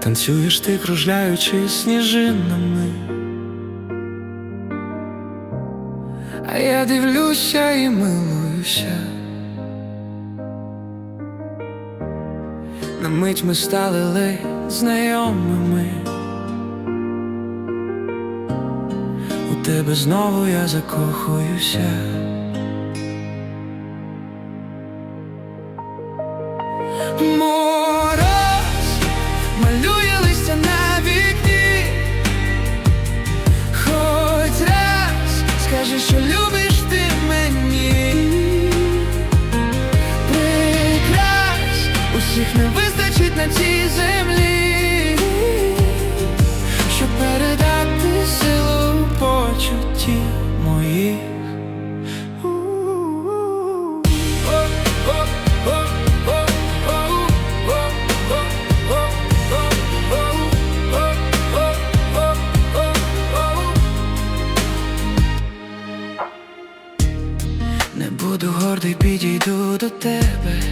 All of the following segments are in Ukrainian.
Танцюєш ти, кружляючи сніжинами, а я дивлюся і милуюся. На мить ми стали ледь знайомими. У тебе знову я закохуюся. Мороз малює листя на вікні. Хоч скажи, що Не буду гордий, підійду до тебе.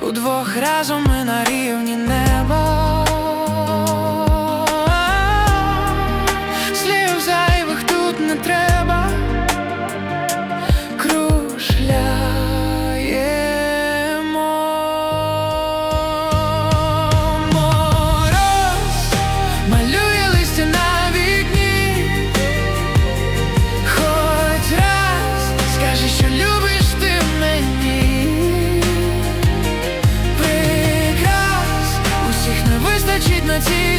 Удвох разом ми на рівні не 的情。